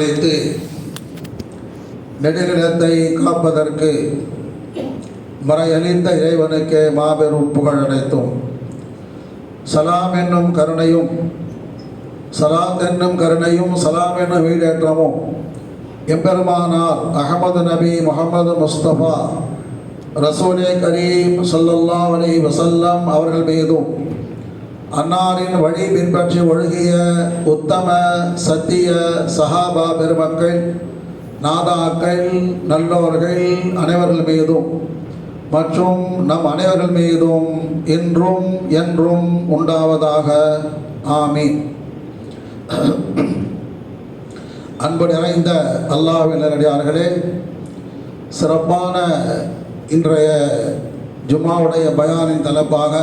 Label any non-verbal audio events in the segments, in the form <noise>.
வரவழைத்து நெடுநிலத்தை காப்பதற்கு மறையழிந்த இறைவனுக்கு மாபெரும் புகழ் அனைத்தும். சலாம் என்னும் கருணையும் சலாம் என்னும் கருணையும் சலாம் என்னும் வீடேற்றமும் எம்பெருமானார் அகமது நபி முகமது முஸ்தபா ரசூலே கரீம் சல்லல்லா அலி வசல்லம் அவர்கள் மீதும் அன்னாரின் வழி பின்பற்றி ஒழுகிய உத்தம சத்திய சஹாபா பெருமக்கள் நாதாக்கள் நல்லோர்கள் அனைவர்கள் மீதும் மற்றும் நம் அனைவர்கள் மீதும் இன்றும் என்றும் உண்டாவதாக. ஆமீன். அன்பு நிறைந்த அல்லாஹ்வின் சிறப்பான இன்றைய ஜுமாவுடைய பயானின் தலைப்பாக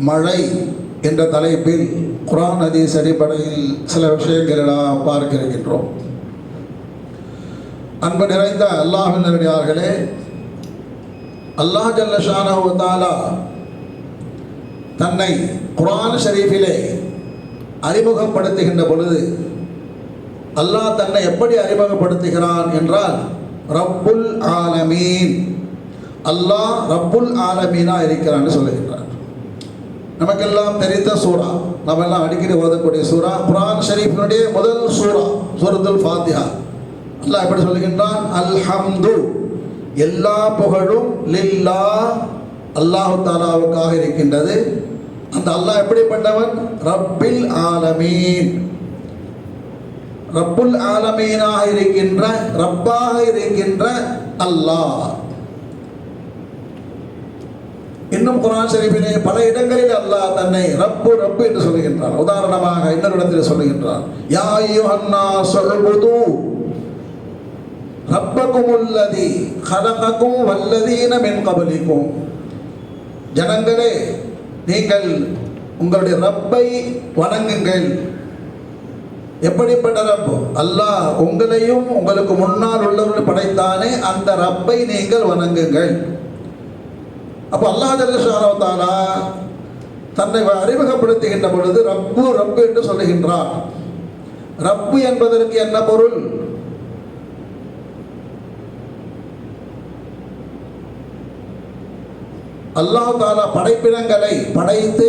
மழை என்ற தலைப்பில் குரான் ஹதீஸ் அடிப்படையில் சில விஷயங்களை நாம் பார்க்க இருக்கின்றோம் அன்பு நிறைந்த அல்லாஹினர்களே அல்லாஹ் ஜல்லஷானஹு தன்னை குரான் ஷரீஃபிலே அறிமுகப்படுத்துகின்ற பொழுது அல்லாஹ் தன்னை எப்படி அறிமுகப்படுத்துகிறான் என்றால் ரப்புல் ஆலமீன். அல்லாஹ் ரப்புல் ஆலமீனா இருக்கிறான்னு சொல்லுகின்றார் நமக்கெல்லாம் தெரிந்த சூரா நம்ம எல்லாம் அடிக்கடி ஓதக்கூடிய சூரா குரான் ஷரீஃபினுடைய முதல் சூரா சூரத்துல் ஃபாத்தியா அல்லாஹ் எப்படி சொல்கின்றான் அல்ஹம்து. எல்லா புகழும் லில்லா அல்லாஹு தாலாவுக்காக இருக்கின்றது. அந்த அல்லாஹ் எப்படிப்பட்டவன்? ரப்பில் ஆலமீன். ரப்புல் ஆலமீனாக இருக்கின்ற ரப்பாக இருக்கின்ற அல்லாஹ். இன்னும் குரான் ஷரீஃபிலே பல இடங்களில் அல்லாஹ் தன்னை ரப்பு ரப்பு என்று சொல்லுகின்றான். உதாரணமாக இன்னொரு இடத்தில் சொல்லுகின்றான். யா யுஹன்னா சொல்லுது ரப்பக்கும் உள்ளதி கலகக்கும் வல்லதீன மின் கபலிக்கும். ஜனங்களே நீங்கள் உங்களுடைய ரப்பை வணங்குங்கள். எப்படிப்பட்ட ரப்பு? அல்லாஹ் உங்களையும் உங்களுக்கு முன்னால் உள்ளவர்கள் படைத்தானே அந்த ரப்பை நீங்கள் வணங்குங்கள். அப்போ அல்லாஹ் ஜல்லஷானவத்தாலா தன்னை அறிமுகப்படுத்துகின்ற பொழுது ரப்பு ரப்பு என்று சொல்லுகின்றார் ரப்பு என்பதற்கு என்ன பொருள்? அல்லாஹ் தாலா படைப்பினங்களை படைத்து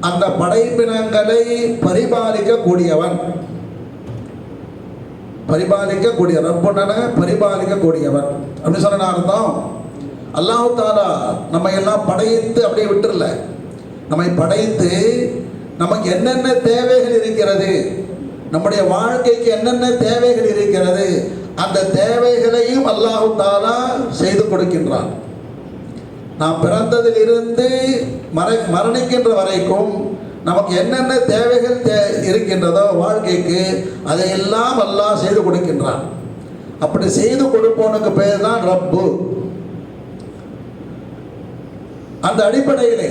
அந்த படைப்பினங்களை பரிபாலிக்கக்கூடியவன். பரிபாலிக்கக்கூடிய ரப்புடன பரிபாலிக்கக்கூடியவன். அப்படின்னு சொன்ன அர்த்தம் அல்லாஹு தாலா நம்ம எல்லாம் படைத்து அப்படியே விட்டுறல. நம்மை படைத்து நமக்கு என்னென்ன தேவைகள் இருக்கிறது நம்முடைய வாழ்க்கைக்கு என்னென்ன தேவைகள் இருக்கிறது அந்த தேவைகளையும் அல்லாஹு தாலா செய்து கொடுக்கின்றான். நாம் பிறந்ததிலிருந்து மறை மரணிக்கின்ற வரைக்கும் நமக்கு என்னென்ன தேவைகள் தே இருக்கின்றதோ வாழ்க்கைக்கு அதையெல்லாம் அல்லாஹ் செய்து கொடுக்கின்றான். அப்படி செய்து கொடுப்பவனுக்கு பேர் தான் ரப்பு. அந்த அடிப்படையிலே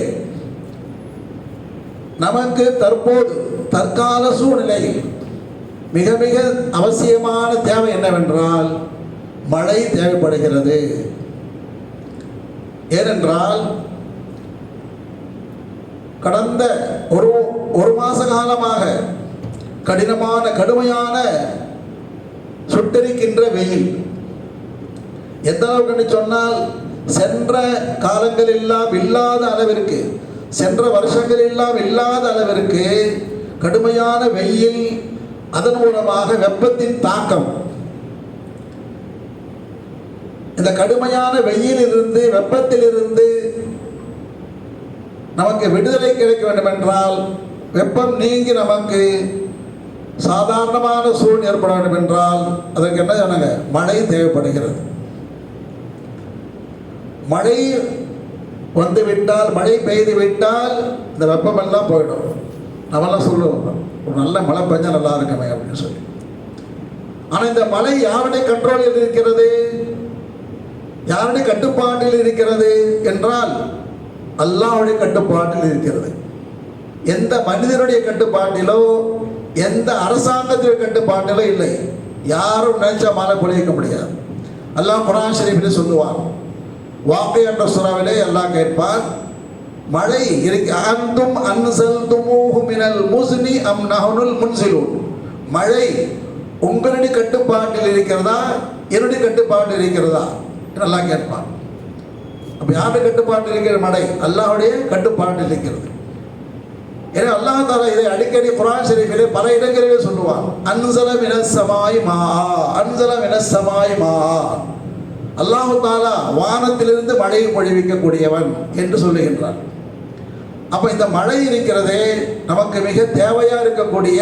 நமக்கு தற்போது தற்கால சூழ்நிலையில் மிக மிக அவசியமான தேவை என்னவென்றால் மழை தேவைப்படுகிறது. ஏனென்றால் கடந்த ஒரு ஒரு மாத காலமாக கடினமான கடுமையான சுட்டரிக்கின்ற வெயில். எந்த அளவுக்கு சொன்னால் சென்ற காலங்கள் எல்லாம் இல்லாத அளவிற்கு சென்ற வருஷங்கள் எல்லாம் இல்லாத அளவிற்கு கடுமையான வெயில் அதன் மூலமாக வெப்பத்தின் தாக்கம். இந்த கடுமையான வெயிலிருந்து வெப்பத்திலிருந்து நமக்கு விடுதலை கிடைக்க வேண்டும் என்றால் வெப்பம் நீங்கி நமக்கு சாதாரணமான சூழ் ஏற்பட வேண்டும் என்றால் அதற்கு என்ன சொன்னாங்க மழை தேவைப்படுகிறது. மழை வந்து விட்டால் மழை பெய்து விட்டால் இந்த வெப்பமெல்லாம் போயிடும். நம்மெல்லாம் சொல்லுவோம் ஒரு நல்ல மழை பெஞ்சா நல்லா இருக்கமே அப்படின்னு சொல்லி. ஆனால் இந்த மழை யாருடைய கண்ட்ரோலில் இருக்கிறது? யாருடைய கட்டுப்பாட்டில் இருக்கிறது என்றால் அல்லாவுடைய கட்டுப்பாட்டில் இருக்கிறது. எந்த மனிதனுடைய கட்டுப்பாட்டிலோ எந்த அரசாங்கத்துடைய கட்டுப்பாட்டிலோ இல்லை. யாரும் நினைச்சா மழை பொழிக்க முடியாது. அல்லாஹ் குரான் ஷரீஃபில் சொல்லுவான் வாக்கை என்ற சுறாவிலே எல்லாம் கேட்பார் மழை அந்தும் அன்சல் துமூஹு மினல் முஸ்னி அம் நஹனுல் முன்சிலூன். மழை உங்களுடைய கட்டுப்பாட்டில் இருக்கிறதா? என்னுடைய கட்டுப்பாட்டில் இருக்கிறதா? நல்லா கேட்பான் அப்போ யாருடைய கட்டுப்பாட்டில் இருக்கிற மழை? அல்லாஹுடைய கட்டுப்பாட்டில் இருக்கிறது. ஏன்னா அல்லாஹ் தாலா இதை அடிக்கடி குரான் ஷரீஃபிலே பல இடங்களிலே சொல்லுவான். அன்சல மினசமாய் மா அன்சல மினசமாய் மா அல்லாஹு தாலா வானத்திலிருந்து மழையை பொழிவிக்கக்கூடியவன் என்று சொல்லுகின்றான். அப்ப இந்த மழை இருக்கிறதே நமக்கு மிக தேவையா இருக்கக்கூடிய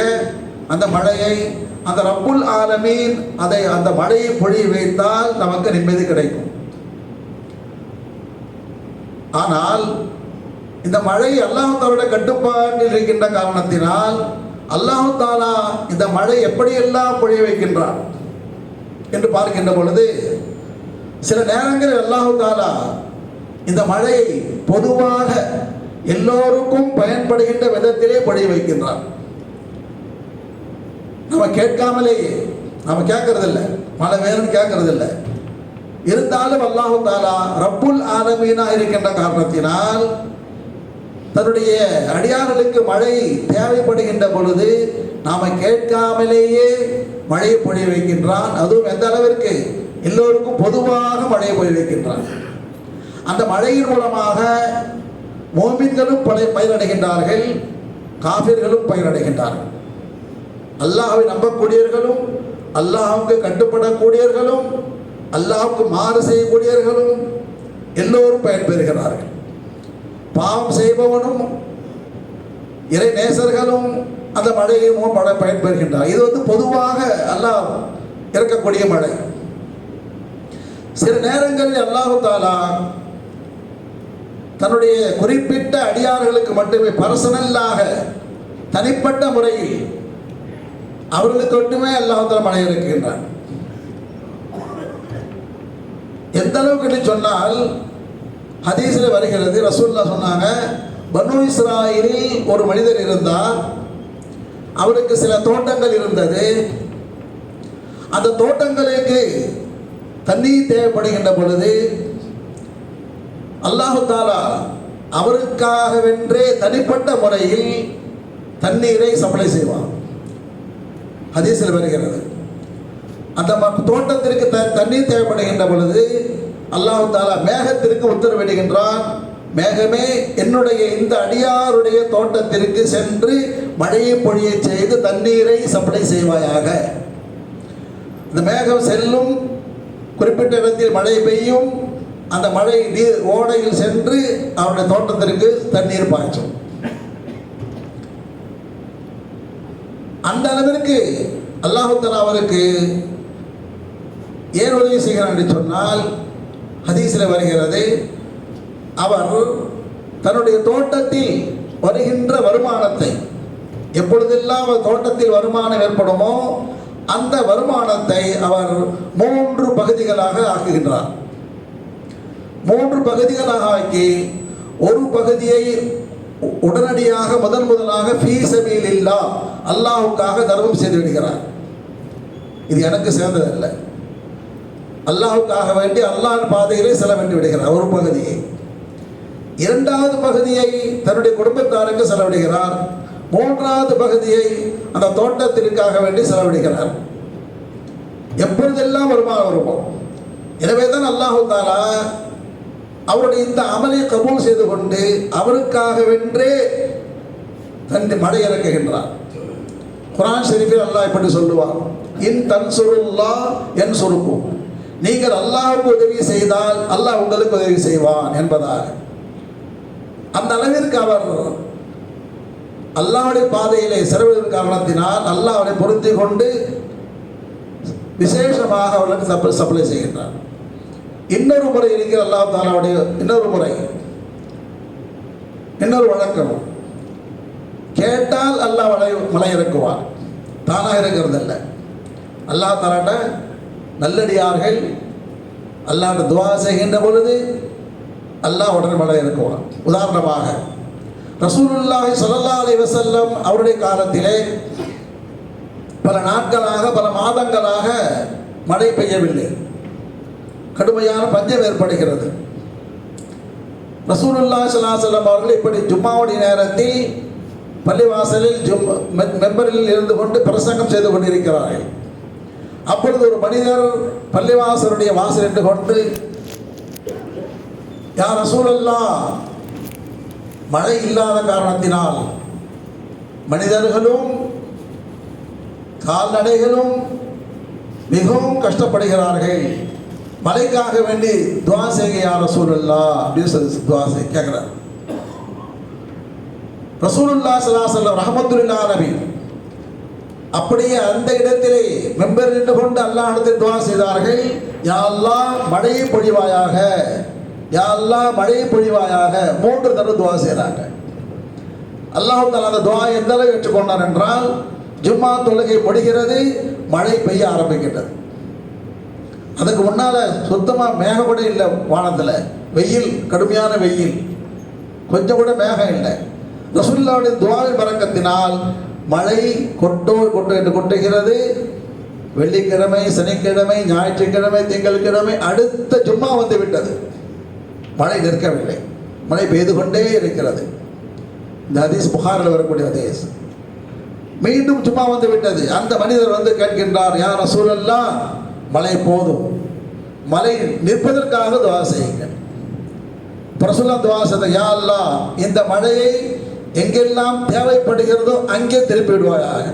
அந்த மழையை அந்த ரப்புல் ஆலமீன் அதை அந்த மழையை பொழிய வைத்தால் நமக்கு நிம்மதி கிடைக்கும். ஆனால் இந்த மழை அல்லாஹாலோட கட்டுப்பாட்டில் இருக்கின்ற காரணத்தினால் அல்லாஹு தாலா இந்த மழை எப்படியெல்லாம் பொழிய வைக்கின்றான் என்று பார்க்கின்ற பொழுது சில நேரங்களில் அல்லாஹு தாலா இந்த மழையை பொதுவாக எல்லோருக்கும் பயன்படுகின்ற விதத்திலே பொழிய வைக்கின்றான். நம்ம கேட்காமலேயே நம்ம கேட்கறதில்ல. மழை வேணும்னு கேட்கறதில்ல. இருந்தாலும் அல்லாஹு தாலா ரப்புல் ஆலமீனா இருக்கின்ற காரணத்தினால் தன்னுடைய அடியார்களுக்கு மழை தேவைப்படுகின்ற பொழுது நாம கேட்காமலேயே மழையை பொழிய வைக்கின்றான். அதுவும் எந்த அளவிற்கு? எல்லோருக்கும் பொதுவாக மழையை பொழிய அந்த மழையின் மூலமாக மோமின்களும் பல பயனடைகின்றார்கள் காபிர்களும் பயிரடைகின்றார்கள் அல்லாஹாவை நம்பக்கூடியவர்களும் அல்லாஹாவுக்கு கட்டுப்படக்கூடியவர்களும் அல்லாஹுக்கு மாறு செய்யக்கூடியவர்களும் எல்லோரும் பயன்பெறுகிறார்கள். பாவம் செய்பவனும் இறை நேசர்களும் அந்த மழையும் மழை பயன்பெறுகின்றார். இது வந்து பொதுவாக அல்லாஹ் இருக்கக்கூடிய மழை. சில நேரங்களில் அல்லாஹு தாலா தன்னுடைய குறிப்பிட்ட அடியார்களுக்கு மட்டுமே பர்சனல்லாக தனிப்பட்ட முறையில் அவர்களுக்கு மட்டுமே அல்லாஹால மழை இறக்குகின்றான் எந்த அளவுக்கு சொன்னால் ஹதீஸில் வருகிறது ரசூல்லா சொன்னாங்க பனு இஸ்ராயிலில் ஒரு மனிதர் இருந்தார். அவருக்கு சில தோட்டங்கள் இருந்தது. அந்த தோட்டங்களுக்கு தண்ணீர் தேவைப்படுகின்ற பொழுது அல்லாஹு தாலா அவருக்காகவென்றே தனிப்பட்ட முறையில் தண்ணீரை சப்ளை செய்வான். ஹதீஸில் வருகிறது. அந்த ம- தோட்டத்திற்கு த தண்ணீர் தேவைப்படுகின்ற பொழுது அல்லாஹு தாலா மேகத்திற்கு உத்தரவிடுகின்றான் மேகமே என்னுடைய இந்த அடியாருடைய தோட்டத்திற்கு சென்று மழையை பொழியை செய்து தண்ணீரை சப்ளை செய்வாயாக. இந்த மேகம் செல்லும் குறிப்பிட்ட இடத்தில் மழை பெய்யும். அந்த மழை நீர் ஓடையில் சென்று அவருடைய தோட்டத்திற்கு தண்ணீர் பாய்ச்சும். அந்த அளவிற்கு அல்லாஹு அவருக்கு ஏன் உதவி செய்கிறான் என்று சொன்னால் ஹதீஸில் வருகிறது அவர் தன்னுடைய தோட்டத்தில் வருகின்ற வருமானத்தை எப்பொழுதெல்லாம் தோட்டத்தில் வருமானம் ஏற்படுமோ அந்த வருமானத்தை அவர் மூன்று பகுதிகளாக ஆக்குகின்றார். மூன்று பகுதிகளாக ஆக்கி ஒரு பகுதியை உடனடியாக முதன் முதலாக ஃபீசபில் இல்லா அல்லாஹுக்காக தர்மம் செய்து விடுகிறார். இது எனக்கு சேர்ந்ததில்லை அல்லாஹுக்காக வேண்டி அல்லாஹ் பாதையிலே செலவிட்டு விடுகிறார் ஒரு பகுதியை. இரண்டாவது பகுதியை தன்னுடைய குடும்பத்தாருக்கு செலவிடுகிறார். மூன்றாவது பகுதியை அந்த தோட்டத்திற்காக வேண்டி செலவிடுகிறார். எப்பொழுதெல்லாம் வருமானம் வருவோம் எனவே தான் அல்லாஹு தாலா அவருடைய இந்த அமலை கபூல் செய்து கொண்டு அவருக்காக வென்றே தன் மழை இறக்குகின்றார். குரான் ஷெரீஃபில் அல்லாஹ் இப்படி சொல்லுவார் இன் தன்சுருல்லா என் சுருக்கும் நீங்கள் அல்லாஹுக்கு உதவி செய்தால் அல்லாஹ் உங்களுக்கு உதவி செய்வான் என்பதாக. அந்த அளவிற்கு அவர் அல்லாவுடைய பாதையிலே செலவிடும் காரணத்தினால் அல்லாஹ் அவரை பொருத்தி கொண்டு விசேஷமாக அவர்களுக்கு சப்ளை சப்ளை செய்கின்றார். இன்னொரு முறை இருக்கிற அல்லாஹ் தாலாவுடைய இன்னொரு முறை. இன்னொரு வழக்கம். கேட்டால் அல்லாஹ் மலை மலை இறக்குவார். தானாக இறக்குறதில்ல. அல்லாஹ் தாலாட்ட நல்லடியார்கள் அல்லாஹ் துவா செய்கின்ற பொழுது அல்லாஹ் உடனே மலை இறக்குவார். உதாரணமாக ரசூலுல்லாஹி ஸல்லல்லாஹு அலி வசல்லம் அவருடைய காலத்திலே பல நாட்களாக பல மாதங்களாக மழை பெய்யவில்லை. கடுமையான பஞ்சம் ஏற்படுகிறது. ரசூலுல்லா சலாசலம் அவர்கள் இப்படி ஜும்மாவுடைய நேரத்தில் பள்ளிவாசலில் ஜும் மெ- மெம்பரில் இருந்து கொண்டு பிரசங்கம் செய்து கொண்டிருக்கிறார்கள். அப்பொழுது ஒரு மனிதர் பள்ளிவாசலுடைய வாசல் என்று கொண்டு யார் ரசூலல்லா மழை இல்லாத காரணத்தினால் மனிதர்களும் கால்நடைகளும் மிகவும் கஷ்டப்படுகிறார்கள். மழைக்காக வேண்டி துவா செய்ய யார் ரசூலுல்லா அப்படின்னு சொல்லி துவா செய்ய கேட்குறார் ரசூலுல்லா சலாசல்லம் ரஹமத்துல்லா நபி அப்படியே அந்த இடத்திலே மெம்பர் நின்று கொண்டு அல்லாஹிடத்தில் துவா செய்தார்கள். யா மழையை பொழிவாயாக யா மழையை பொழிவாயாக மூன்று தடவை துவா செய்கிறாங்க அல்லாஹ் தாலா அந்த துவா எந்த அளவு ஏற்றுக்கொண்டார் என்றால் ஜும்மா தொழுகை முடிகிறது மழை பெய்ய ஆரம்பிக்கின்றது. அதுக்கு முன்னால் சுத்தமாக மேகம் கூட இல்லை வானத்தில். வெயில் கடுமையான வெயில். கொஞ்சம் கூட மேகம் இல்லை. ரசுல்லாவுடைய துவாவின் பறக்கத்தினால் மழை கொட்டோ கொட்டோ என்று கொட்டுகிறது. வெள்ளிக்கிழமை சனிக்கிழமை ஞாயிற்றுக்கிழமை திங்கள்கிழமை அடுத்த ஜும்மா வந்து விட்டது மழை நிற்கவில்லை. மழை பெய்து கொண்டே இருக்கிறது. இந்த ஹதீஸ் புகாரில் வரக்கூடிய ஹதீஸ். மீண்டும் சும்மா வந்து விட்டது. அந்த மனிதர் வந்து கேட்கின்றார் யார் சூழல்லாம் மழை போதும். மலை நிற்பதற்காக துவா செய்யுங்க பிரசுல்லா துவா செய்த யா இந்த மழையை எங்கெல்லாம் தேவைப்படுகிறதோ அங்கே திருப்பி விடுவாயாக.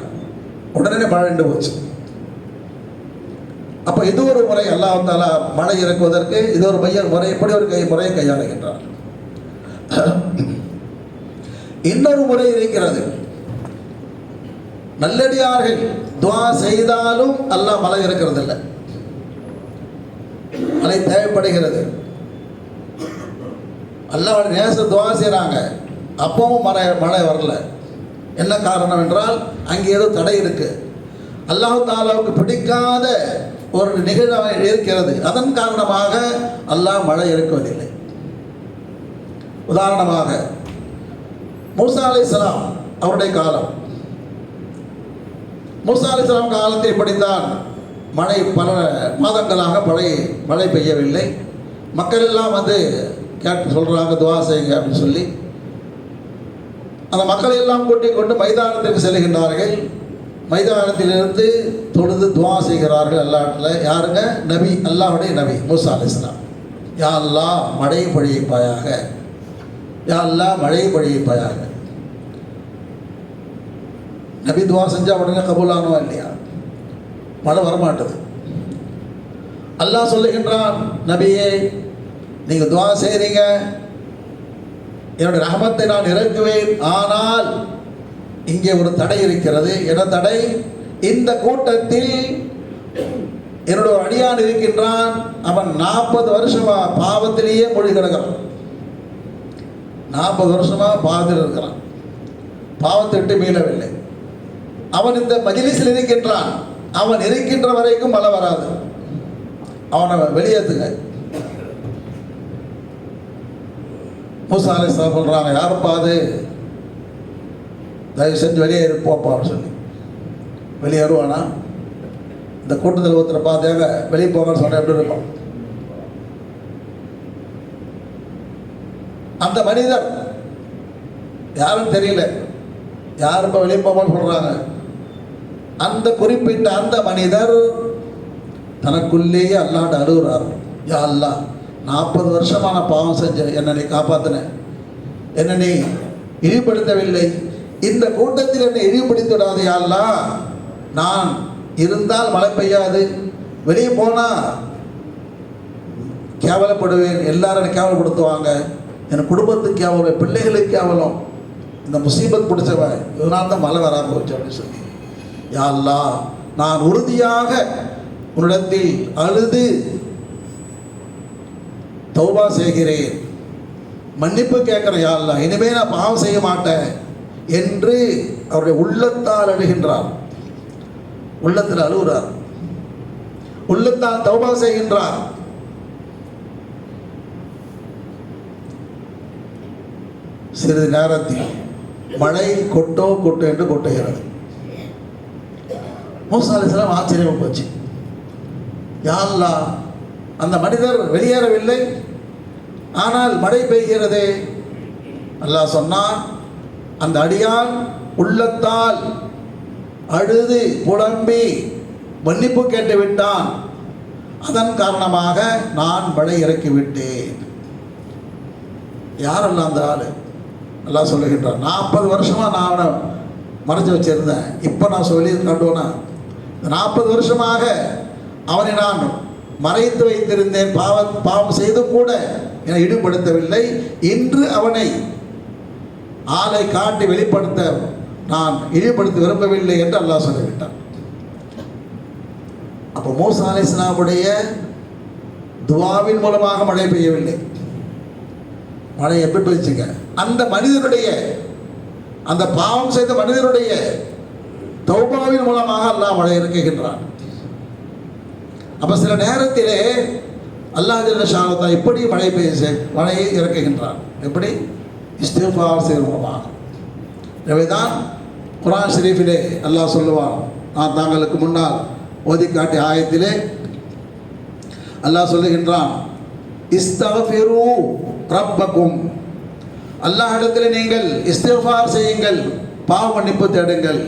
உடனே மழை நின்று போச்சு. அப்போ இது ஒரு முறை அல்லாஹ் தாலா மழை இறக்குவதற்கு இது ஒரு மைய முறை இப்படி ஒரு கை முறையை கையாளுகின்றார். <clears throat> இன்னொரு முறை இருக்கிறது. நல்லடியார்கள் துவா செய்தாலும் அல்லாஹ் மழை இருக்கிறது இல்லை மழை தேவைப்படுகிறது. அல்லாஹ் நேச துவா செய்கிறாங்க அப்பவும் மழை மழை வரல. என்ன காரணம் என்றால் அங்கே ஏதோ தடை இருக்கு. அல்லாஹ் தாலாவுக்கு பிடிக்காத ஒரு நிகழ்வு இருக்கிறது. அதன் காரணமாக அல்லாஹ் மழை இருக்குவதில்லை உதாரணமாக மூசா அலைஹிஸ்ஸலாம் அவருடைய காலம். மூசா அலைஹிஸ்ஸலாம் காலத்தை படித்தான் மழை பல மாதங்களாக மழை மழை பெய்யவில்லை. மக்கள் எல்லாம் வந்து கேட்டு சொல்கிறாங்க துவா செய்யுங்க அப்படின்னு சொல்லி. அந்த மக்களை எல்லாம் கூட்டிக் கொண்டு மைதானத்திற்கு செல்கின்றார்கள். மைதானத்திலிருந்து தொழுது துவா செய்கிறார்கள் அல்லாட்டில் யாருங்க? நபி அல்லாவுடைய நபி மூசா அலிஸ்லாம் யா அல்லா மழை பொழிப்பாயாக யா அல்லா மழை பொழிப்பாயாக நபி துவா செஞ்சால் உடனே கபூலானவா இல்லையா மழை வரமாட்டது அல்லாஹ் சொல்லுகின்றான் நபியே நீங்கள் துவா செய்கிறீங்க என்னுடைய ரகமத்தை நான் இறக்குவேன் ஆனால் இங்கே ஒரு தடை இருக்கிறது என தடை இந்த கூட்டத்தில் என்னுடைய அடியான் இருக்கின்றான் அவன் நாற்பது வருஷமா பாவத்திலேயே மொழி கிடக்கிறான் நாற்பது வருஷமா பாவத்தில் இருக்கிறான் பாவத்தை விட்டு மீளவில்லை அவன் இந்த மஜிலிஸில் இருக்கின்றான். அவன் இருக்கின்ற வரைக்கும் மழை வராது. அவனை வெளியேற்றுங்க மூசா அலிஸ்லாம் சொல்கிறாங்க யாருப்பா அது? தயவு செஞ்சு வெளியே அப்படின்னு சொல்லி. வெளியேறுவானா இந்த கூட்டத்தில் ஒருத்தரை பார்த்தாங்க வெளியே போங்கன்னு சொன்னால் எப்படி இருக்கும்? அந்த மனிதர் யாரும் தெரியல. யாரும் இப்போ வெளியே போவான்னு சொல்கிறாங்க அந்த குறிப்பிட்ட அந்த மனிதர் தனக்குள்ளேயே அல்லாண்டு அழுகுறார். யா அல்லா நாற்பது வருஷமான பாவம் செஞ்சேன். என்னை நீ காப்பாத்தினேன் என்னை நீ இழிவுபடுத்தவில்லை. இந்த கூட்டத்தில் என்னை இழிவுபடுத்தி விடாது யா நான் இருந்தால் மழை பெய்யாது. வெளியே போனால் கேவலப்படுவேன். எல்லாரும் என்னை கேவலப்படுத்துவாங்க. என் குடும்பத்துக்கு கேவலம் பிள்ளைகளுக்கு கேவலம். இந்த முசீபத் பிடிச்சவன் இதனால் தான் மழை வராமல் போச்சு அப்படின்னு சொல்லி. யாழ்லா நான் உறுதியாக உன்னிடத்தில் அழுது தௌபா செய்கிறேன். மன்னிப்பு கேட்குற யாழ்லா இனிமே நான் பாவம் செய்ய மாட்டேன் என்று அவருடைய உள்ளத்தால் அழுகின்றார். உள்ளத்தில் அழுகிறார். உள்ளத்தால் தௌபா செய்கின்றார். சிறிது நேரத்தில் மழை கொட்டோ கொட்டோ என்று கொட்டுகிறது. மூசாலிசலாம் ஆச்சரியமாக போச்சு. யா அந்த மனிதர் வெளியேறவில்லை. ஆனால் மழை பெய்கிறதே. அல்லாஹ் சொன்னான் அந்த அடியான் உள்ளத்தால் அழுது புலம்பி மன்னிப்பு கேட்டு விட்டான் அதன் காரணமாக நான் மழை இறக்கிவிட்டேன். யாரெல்லாம் அந்த ஆள்? எல்லாம் சொல்லுகின்றான் நாற்பது வருஷமாக நான் அவனை மறைச்சு வச்சிருந்தேன். இப்போ நான் சொல்லி கண்டுவனா நாற்பது வருஷமாக அவனை நான் மறைத்து வைத்திருந்தேன். பாவ பாவம் செய்து கூட என ஈடுபடுத்தவில்லை இன்று அவனை ஆளை காட்டி வெளிப்படுத்த நான் இழிவுபடுத்த விரும்பவில்லை என்று அல்லாஹ் சொல்லிவிட்டான். அப்போ மூசா அலிஸ்லாமுடைய துவாவின் மூலமாக மழை பெய்யவில்லை. மழை எப்படி பெய்ச்சுங்க? அந்த மனிதனுடைய அந்த பாவம் செய்த மனிதனுடைய தௌபாவின் மூலமாக அல்லாஹ் மழை இறக்குகின்றான். அப்ப சில நேரத்திலே அல்லாஹ் ஜல்ல ஷானத்தா மழை பெய்ய மழையை இறக்குகின்றான். எப்படி? இஸ்திஃபார் செய்வதன் எனவேதான் குரான் ஷெரீஃபிலே அல்லாஹ் சொல்லுவான் நான் தாங்களுக்கு முன்னால் ஓதி காட்டிய ஆயத்திலே அல்லாஹ் சொல்லுகின்றான் இஸ்தஃபிரு ரப்பக்கும். அல்லாஹிடத்தில் நீங்கள் இஸ்திஃபார் செய்யுங்கள் பாவ மன்னிப்பு தேடுங்கள்.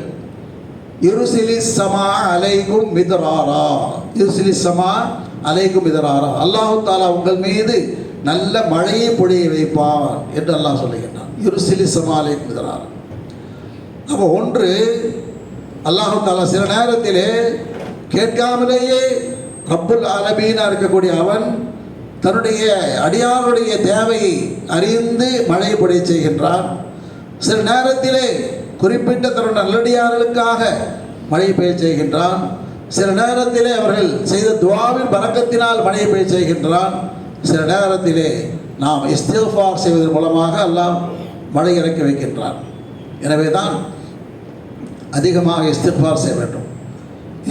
இருசிலி சமா அலைக்கும் மிதராரா. இருசிலி சமா அலைக்கும் மிதராரா. அல்லாஹு தாலா உங்கள் மீது நல்ல மழையை பொழிய வைப்பார் என்று அல்லாஹ் சொல்லுகின்றான். இருசிலி சமா அலைக்கும் மிதராரா. அப்போ ஒன்று அல்லாஹு தாலா சில நேரத்திலே கேட்காமலேயே ரப்புல் ஆலமீனாக இருக்கக்கூடிய அவன் தன்னுடைய அடியாருடைய தேவையை அறிந்து மழை பொழிய செய்கின்றான். சில நேரத்திலே குறிப்பிட்ட தன்னுடைய நல்லடியார்களுக்காக மழை பெய்ய செய்கின்றான். சில நேரத்திலே அவர்கள் செய்த துவாவின் பறக்கத்தினால் மழையை பெய்ய செய்கின்றான். சில நேரத்திலே நாம் இஸ்திஃபார் செய்வதன் மூலமாக எல்லாம் மழை இறக்கி வைக்கின்றான். எனவே தான் அதிகமாக இஸ்திஃபார் செய்ய வேண்டும்.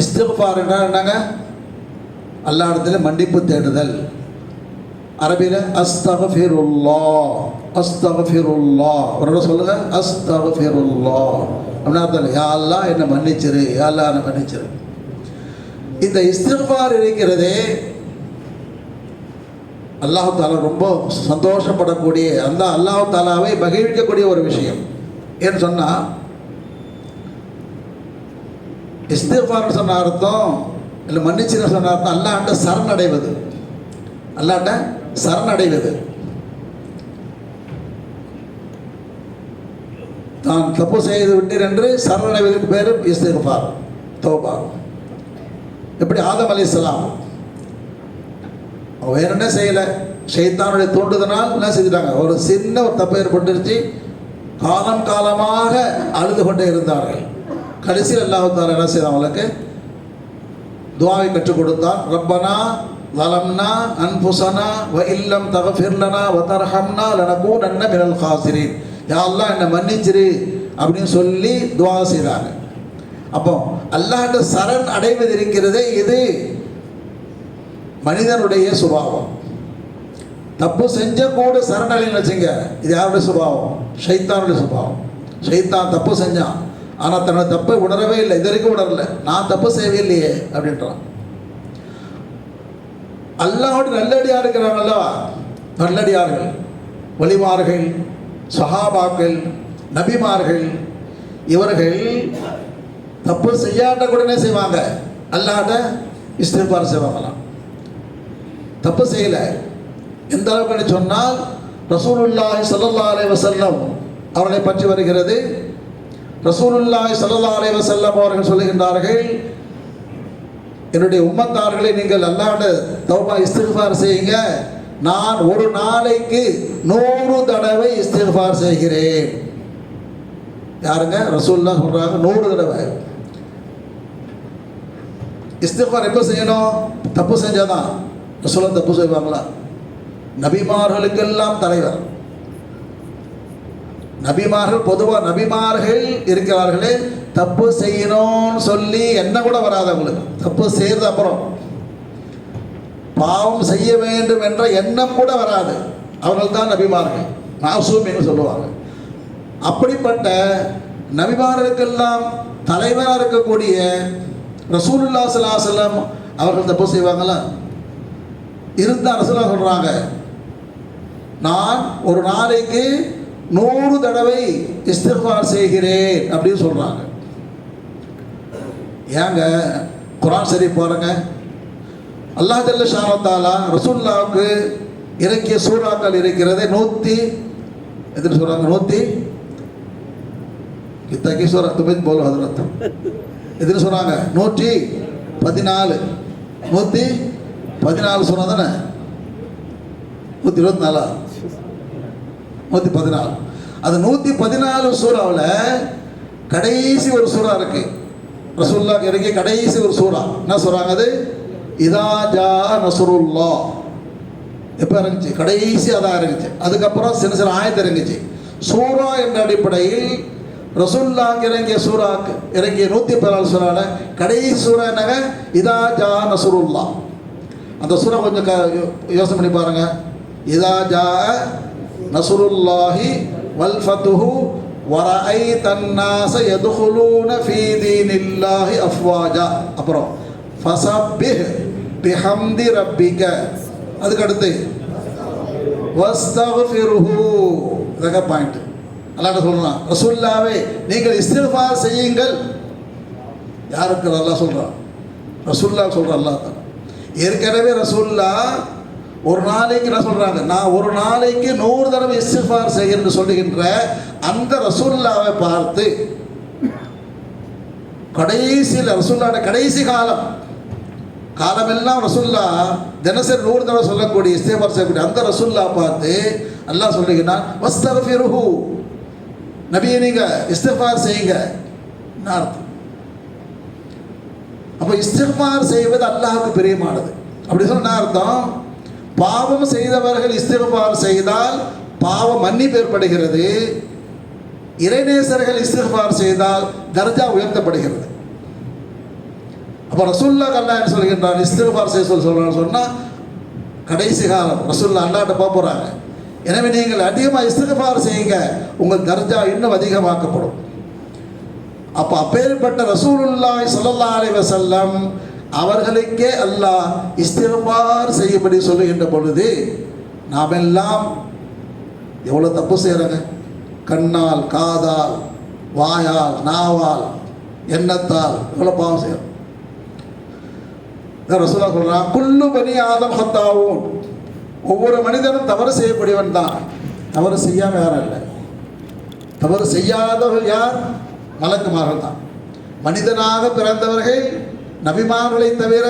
இஸ்திஃபார் என்றால் என்னங்க? எல்லா இடத்துல மன்னிப்பு தேடுதல். அரபியில் அஸ்தகஃபிருல்லா அஸ்தகஃபிருல்லா ஒரு சொல்லுங்க அஸ்தகஃபிருல்லா அப்படின்னா அர்த்தம் யாரெல்லாம் என்னை மன்னிச்சிரு யாரெல்லாம் என்ன என்னை மன்னிச்சிரு. இந்த இஸ்திஃபார் இருக்கிறதே அல்லாஹு தாலா ரொம்ப சந்தோஷப்படக்கூடிய அந்த அல்லாஹு தாலாவை மகிழ்விக்கக்கூடிய ஒரு விஷயம். ஏன்னு சொன்னால் இஸ்திஃபார்னு சொன்ன அர்த்தம் இல்லை மன்னிச்சுன்னு சொன்ன அர்த்தம் அல்லாண்ட சரணடைவது. அல்லாண்ட சரணடைவது. தான் தப்பு செய்து விட்டீர் என்று சரணடைவதற்கு பேர் இஸ்திஃபார் தோபார் எப்படி ஆதம் அலைஹிஸ்ஸலாம் அவங்க வேற என்ன செய்யலை? ஷைத்தானுடைய தூண்டுதனால் என்ன செஞ்சுட்டாங்க? ஒரு சின்ன ஒரு தப்பு ஏற்பட்டுருச்சு. காலம் காலமாக அழுது கொண்டே இருந்தார்கள். கடைசியில் அல்லாஹால என்ன செய்தான் அவங்களுக்கு? துவாவை கற்றுக் கொடுத்தான். ரப்பனா லலம்னா அன்புசனா வ இல்லம் தகஃபிர்லனா வ தர்ஹம்னா லனகூனன்ன மினல் காசிரின் யா அல்லாஹ் என்னை மன்னிச்சிரு அப்படின்னு சொல்லி துவா செய்தாங்க. அப்போ அல்லாஹ்ட்ட சரண் அடைவது இருக்கிறதே இது மனிதனுடைய சுபாவம். தப்பு செஞ்ச கூட சரணடைன்னு வச்சுங்க இது யாருடைய சுபாவம்? ஷைத்தானுடைய சுபாவம். ஷைத்தான் தப்பு செஞ்சான் ஆனால் தன்னோட தப்பை உணரவே இல்லை இது வரைக்கும் உணரல. நான் தப்பு செய்யவே இல்லையே அப்படின்றான். அல்லாஹோட நல்லடியாக இருக்கிறாங்களா நல்லடியார்கள். வலிமார்கள் சஹாபாக்கள் நபிமார்கள் இவர்கள் தப்பு செய்யாட்ட கூட என்ன செய்வாங்க? அல்லாட்ட இஸ்திஃபார் செய்வாங்களாம். தப்பு செய்யலை. எந்த அளவுக்கு சொன்னால் ரசூலுல்லாஹி ஸல்லல்லாஹு அலைஹி வசல்லம் அவர்களை பற்றி வருகிறது. ரசூலுல்லாஹி ஸல்லல்லாஹு அலைஹி வசல்லம் அவர்கள் சொல்லுகின்றார்கள் என்னுடைய உம்மத்தார்களை நீங்கள் அல்லாட தௌபா இஸ்திஃபார் செய்யுங்க. நான் ஒரு நாளைக்கு நூறு தடவை இஸ்திஃபார் செய்கிறேன். யாருங்க? ரசூல்லா சொல்கிறாங்க நூறு தடவை. இஸ்திஃபார் எப்போ செய்யணும்? தப்பு செஞ்சால் தான் ரசூலா தப்பு செய்வாங்களா? நபிமார்களுக்கெல்லாம் தலைவர். நபிமார்கள் பொதுவாக நபிமார்கள் இருக்கிறார்களே தப்பு செய்யணும்னு சொல்லி என்ன கூட வராது அவங்களுக்கு. தப்பு செய்யறது அப்புறம். பாவம் செய்ய வேண்டும் என்ற எண்ணம் கூட வராது. அவர்கள் தான் நபிமார்கள் நாசூமின்னு சொல்லுவாங்க. அப்படிப்பட்ட நபிமார்களுக்கெல்லாம் தலைவராக இருக்கக்கூடிய ரசூலுல்லா சலாசலம் அவர்கள் தப்பு செய்வாங்களா? இருந்தால் ரசூலா சொல்கிறாங்க நான் ஒரு நாளைக்கு நூறு தடவை இஸ்திஃபார் செய்கிறேன் அப்படின்னு சொல்கிறாங்க ஏங்க குரான் சரி பாருங்க அல்லாஹ் ஜல்ல ஷானத்தாலா ரசூல்லாவுக்கு இறக்கிய சூறாக்கள் இருக்கிறது நூற்றி எத்தனை சொல்றாங்க நூற்றி கித்தகி சூரா துமித் போல ஹதரத் எத்தனை சொல்கிறாங்க நூற்றி பதினாலு. நூற்றி பதினாலு சொன்னால் தானே? நூற்றி இருபத்தி நாலா நூற்றி பதினாலு. அது நூற்றி பதினாலு சூறாவில் கடைசி ஒரு சூறா இருக்கு. ரசூல்லா இறங்கிய கடைசி ஒரு சூறா. என்ன சொல்றாங்க அது? இதா ஜா நசுருல்லா எப்போ இறங்குச்சு? கடைசி அதான் இறங்குச்சு. அதுக்கப்புறம் சின்ன சின்ன ஆயத்து இறங்குச்சு. சூரா என்ற அடிப்படையில் ரசூல்லாக்கு இறங்கிய சூறாக்கு இறங்கிய நூற்றி பதினாலு சூறால கடைசி சூறா என்னங்க? இதா ஜா நசுருல்லா அந்த சூறா கொஞ்சம் க யோசனை பண்ணி பாருங்க. இதா ஜா நசுருல்லாஹி வல் ஃபத்துஹு வரஐத் அன்னாஸ யதுகுலூன ஃபீ தீனில்லாஹி அஃப்வாஜா அப்புறம் ஃபஸப்பிஹ் பிஹம்தி ரப்பிக அதுக்கு அடுத்து வஸ்தஃபிர்ஹு இதக பாயிண்ட் அல்லாஹ் சொல்லலாம் ரசூல்லாவே நீங்கள் இஸ்திஃபார் செய்யுங்கள். யாருக்கு அல்லாஹ் சொல்கிறான் ரசூல்லா சொல்கிறான் அல்லாஹ் ஏற்கனவே ரசூல்லா ஒரு நாளைக்கு என்ன சொல்கிறாங்க நான் ஒரு நாளைக்கு நூறு தடவை இஸ்திஃபார் செய்கிறேன்னு சொல்லுகின்ற அந்த ரசூல்லாவை பார்த்து கடைசியில் ரசூல்லாட கடைசி காலம் காலமெல்லாம் ரசுல்லா தினசரி நூறு தடவை சொல்லக்கூடிய இஸ்தேபார் செய்யக்கூடிய அந்த ரசுல்லா பார்த்து அல்லாஹ் சொல்லுகிறான் வஸ்தகஃபிருஹு. நபியை நீங்கள் இஸ்திஃபார் செய்யுங்க என்ன அர்த்தம்? அப்போ இஸ்திஃபார் செய்வது அல்லாஹுக்கு பிரியமானது. அப்படி சொன்ன அர்த்தம்? பாவம் செய்தவர்கள் இஸ்திகபார் செய்தால் பாவம் மன்னிப்பு ஏற்படுகிறது இறைநேசர்கள் இஸ்திகபார் செய்தால் தர்ஜா உயர்த்தப்படுகிறது. அப்போ ரசூல்லா அல்லாஹ் என்ன சொல்கின்றார் இஸ்திஃபார் செய்ய சொல்லி சொல்கிறான்னு சொன்னால் கடைசி காலம் ரசுல்லா அல்லாட்ட போக போகிறாங்க எனவே நீங்கள் அதிகமாக இஸ்திகபார் செய்யுங்க உங்கள் தர்ஜா இன்னும் அதிகமாக்கப்படும். அப்போ அப்பேற்பட்ட ரசூலுல்லாய் சொல்லல்லா அலைவசல்லம் அவர்களுக்கே அல்லாஹ் இஸ்திஃபார் செய்யும்படி சொல்லுகின்ற பொழுது நாமெல்லாம் எவ்வளோ தப்பு செய்கிறாங்க கண்ணால் காதால் வாயால் நாவால் எண்ணத்தால் எவ்வளோ பாவம் செய்கிறோம் இதான் ரசூலா சொல்றான் குல்லு பனி ஆதம் ஹத்தாவும் ஒவ்வொரு மனிதனும் தவறு செய்யக்கூடியவன் தான். தவறு செய்யாமல் யாரும் இல்லை. தவறு செய்யாதவர்கள் யார்? மலக்குமார்கள் தான். மனிதனாக பிறந்தவர்கள் நபிமார்களை தவிர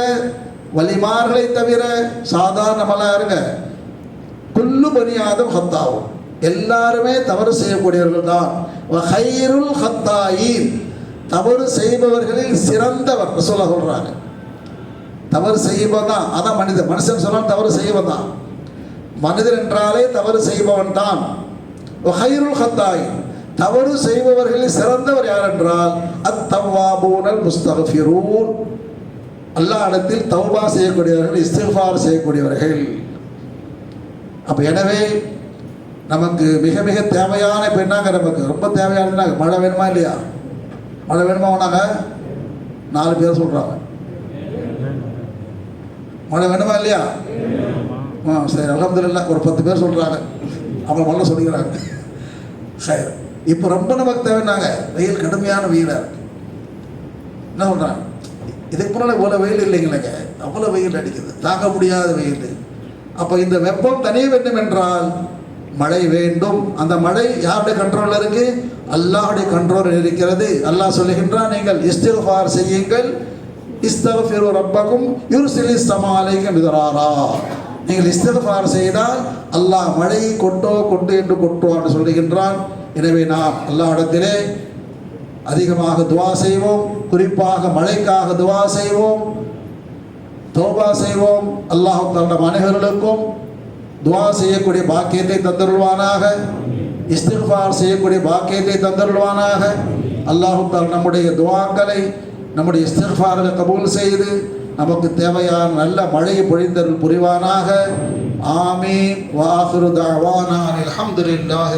வலிமார்களை தவிர சாதாரண இருங்க குல்லு பனி ஹத்தாவும். எல்லாருமே தவறு செய்யக்கூடியவர்கள் தான். ஹத்தாயின். தவறு செய்பவர்களில் சிறந்தவர். சொல்ல சொல்கிறாங்க தவறு செய்பவன் தான். அதான் மனிதன். மனுஷன் சொன்னால் தவறு செய்வன் தான். மனிதன் என்றாலே தவறு செய்பவன் தான். ஹைருல் ஹத்தாய் தவறு செய்பவர்களில் சிறந்தவர் யார் என்றால் அத்தவாபூனல் முஸ்தகஃபிரூன் அல்லா இடத்தில் தௌபா செய்யக்கூடியவர்கள் இஸ்திஃபார் செய்யக்கூடியவர்கள். அப்போ எனவே நமக்கு மிக மிக தேவையான இப்போ என்னங்க நமக்கு? ரொம்ப தேவையானதுனாங்க மழை வேணுமா இல்லையா? மழை வேணுமா உனாங்க நாலு பேர் சொல்கிறாங்க மழை வேணுமா இல்லையா? ஆ சரி அலமதுல்லா ஒரு பத்து பேர் சொல்கிறாங்க அவங்க மழை சொல்லிக்கிறாங்க. சரி இப்போ ரொம்ப நமக்கு தேவைன்னாங்க. வெயில் கடுமையான வெயிலாக இருக்கு. என்ன சொல்கிறாங்க இதுக்கு முன்னால் இவ்வளோ வெயில் இல்லைங்களேங்க. அவ்வளோ வெயில் அடிக்குது. தாங்க முடியாத வெயில். அப்போ இந்த வெப்பம் தனிய வேண்டும் என்றால் மழை வேண்டும். அந்த மழை யாருடைய கண்ட்ரோலில் இருக்கு? அல்லாஹுடைய கண்ட்ரோலில் இருக்கிறது. அல்லாஹ் சொல்லுகின்றான் நீங்கள் இஸ்திஃபார் செய்யுங்கள். இஸ்தகஃபிரு ரப்பக்கும் யுர்சிலி சமாலைக்கும் இதராரா நீங்கள் இஸ்திஃபார் செய்தால் அல்லாஹ் மழை கொட்டோ கொட்டு என்று கொட்டுவான் சொல்லுகின்றான். எனவே நாம் அல்லாஹ் இடத்திலே அதிகமாக துவா செய்வோம். குறிப்பாக மழைக்காக துவா செய்வோம் தோபா செய்வோம். அல்லாஹும் தன்னுடைய அனைவர்களுக்கும் துவா செய்யக்கூடிய பாக்கியத்தை தந்துருவானாக. இஸ்திஃபார் செய்யக்கூடிய பாக்கியத்தை தந்துருவானாக. அல்லாஹும் தன் நம்முடைய துவாக்களை நம்முடைய இஸ்திஃபார்களை கபூல் செய்து நமக்கு தேவையான நல்ல மழை பொழிந்தல் புரிவானாக. ஆமீன். வாஹிரு தாவானா அல்ஹம்துலில்லாஹி